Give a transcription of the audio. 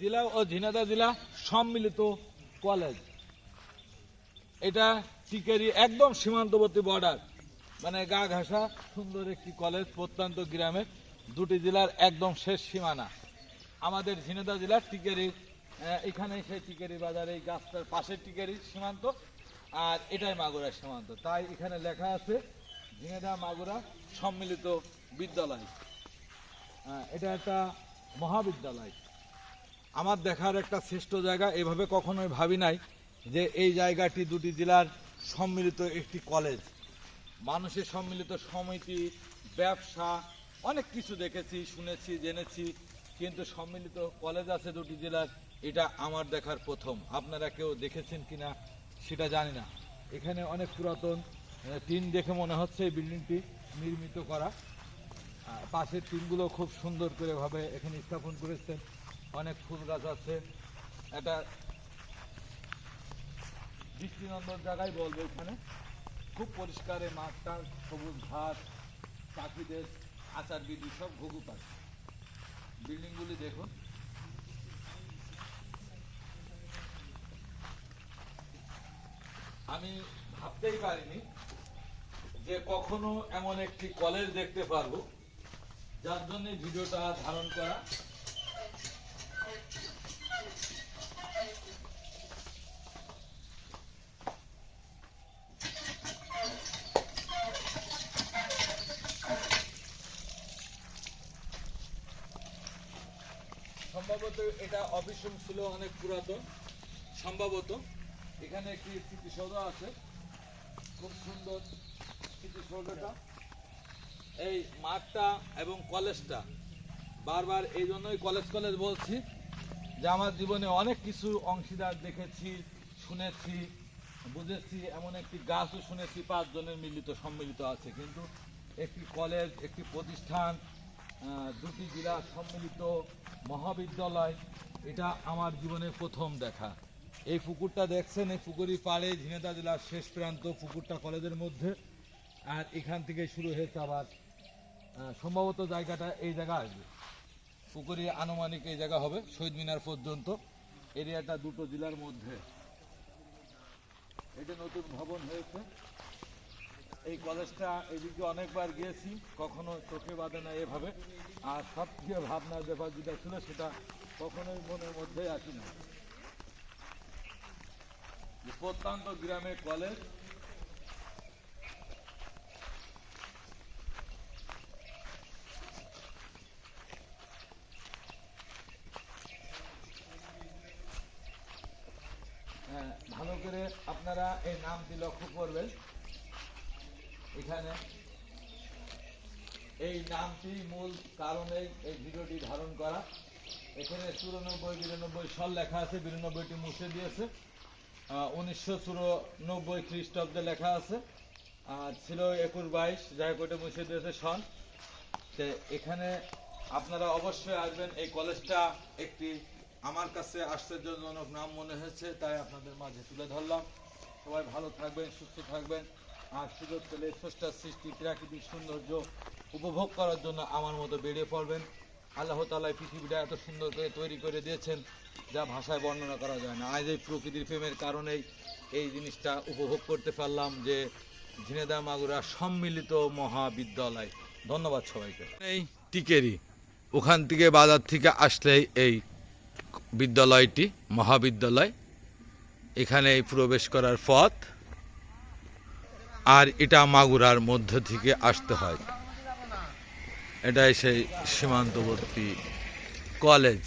জেলা ও ঝিনাইদহ জেলা সম্মিলিত কলেজ এটা টিকেরি একদম সীমান্তবর্তী বর্ডার। মানে গা ঘাসা সুন্দর একটি কলেজ প্রত্যন্ত গ্রামের। দুটি জেলার একদম শেষ সীমানা। আমাদের ঝিনাইদহ জেলার টিকেরি এখানে সেই টিকেরি বাজার এই গাছটার পাশের টিকেরি সীমান্ত। আর এটাই মাগুরার সীমান্ত। তাই এখানে লেখা আছে ঝিনাইদহ মাগুরা সম্মিলিত বিদ্যালয়। এটা একটা মহাবিদ্যালয়। আমার দেখার একটা শ্রেষ্ঠ জায়গা, এভাবে কখনোই ভাবি নাই যে এই জায়গাটি দুটি জেলার সম্মিলিত একটি কলেজ। মানুষের সম্মিলিত সমিতি, ব্যবসা, অনেক কিছু দেখেছি, শুনেছি, জেনেছি, কিন্তু সম্মিলিত কলেজ আছে দুটি জেলার, এটা আমার দেখার প্রথম। আপনারা কেউ দেখেছেন কিনা সেটা জানি না। এখানে অনেক পুরাতন টিন দেখে মনে হচ্ছে এই বিল্ডিংটি নির্মিত করা। পাশের টিনগুলো খুব সুন্দর করে ভাবে এখানে স্থাপন করেছেন। অনেক ফুল গাছ আছে। এটা দৃষ্টিনন্দন জায়গায় বলব এখানে। খুব পরিষ্কার এই মাঠটা, সবুজ ঘাস, পাখিদের আচার বিধি সব ঘুঘু পাখি। বিল্ডিংগুলি দেখুন। আমি ভাবতেই পারিনি যে কখনো এমন একটি কলেজ দেখতে পারব। যার জন্য ভিডিওটা ধারণ করা সম্ভবত এটা অফিস রুম ছিল অনেক পুরাতন। সম্ভবত এখানে একটি স্মৃতিসৌধ আছে। খুব সুন্দর স্মৃতিসৌধটা। এই মাঠটা এবং কলেজটা। বারবার এই জন্যই কলেজ কলেজ বলছি যে আমার জীবনে অনেক কিছু অংশীদার দেখেছি, শুনেছি, বুঝেছি, এমন একটি গাছও শুনেছি, পাঁচজনের মিলিত সম্মিলিত আছে। কিন্তু একটি কলেজ, একটি প্রতিষ্ঠান দুটি জেলা সম্মিলিত মহাবিদ্যালয়, এটা আমার জীবনে প্রথম দেখা। এই পুকুরটা দেখছেন, এই পুকুরি পাড়ে ঝিনেদা জেলার শেষ প্রান্ত পুকুরটা কলেজের মধ্যে। আর এখান থেকে শুরু হয়েছে আবার সম্ভবত জায়গাটা এই জায়গা আসবে। পুকুরি আনুমানিক এই জায়গা হবে, শহীদ মিনার পর্যন্ত। এরিয়াটা দুটো জেলার মধ্যে। এটা নতুন ভবন হয়েছে। এই কলেজটা এদিকে অনেকবার গিয়েছি কখনো চোখে বাঁধে না এভাবে। আর সবথেকে ভাবনার ব্যাপার যেটা ছিল সেটা কখনোই মনের মধ্যে আসি না। প্রত্যন্ত গ্রামে কলেজ হ্যাঁ, ভালো করে আপনারা এই নামটি লক্ষ্য করবেন। এখানে। এই নামটি মূল কারণে এই ভিডিওটি ধারণ করা। এখানে চুরানব্বই, বিরানব্বই সাল লেখা আছে, বিরানব্বইটি মুছে দিয়েছে। উনিশশো চুরানব্বই খ্রিস্টাব্দে লেখা আছে। ছিল একুশ বাইশ, যাই কোটে মুছে দিয়েছে সন তো এখানে আপনারা অবশ্যই আসবেন, এই কলেজটা একটি আমার কাছে আশ্চর্যজনক নাম মনে হয়েছে, তাই আপনাদের মাঝে তুলে ধরলাম। সবাই ভালো থাকবেন, সুস্থ থাকবেন। আর সুযোগ পেলে স্রষ্টার সৃষ্টি, প্রাকৃতিক সৌন্দর্য উপভোগ করার জন্য আমার মতো বেরিয়ে পড়বেন। আল্লাহ তালা পৃথিবীটা এত সুন্দর করে তৈরি করে দিয়েছেন, যা ভাষায় বর্ণনা করা যায় না। আজ এই প্রকৃতির প্রেমের কারণেই এই জিনিসটা উপভোগ করতে পারলাম যে ঝিনেদা মাগুরা সম্মিলিত মহাবিদ্যালয়। ধন্যবাদ সবাইকে। এই টিকেরি, ওখান থেকে বাজার থেকে আসলেই এই বিদ্যালয়টি, মহাবিদ্যালয় এখানে প্রবেশ করার পথ। আর এটা মাগুরার মধ্য থেকে আসতে হয়। এটাই সেই সীমান্তবর্তী কলেজ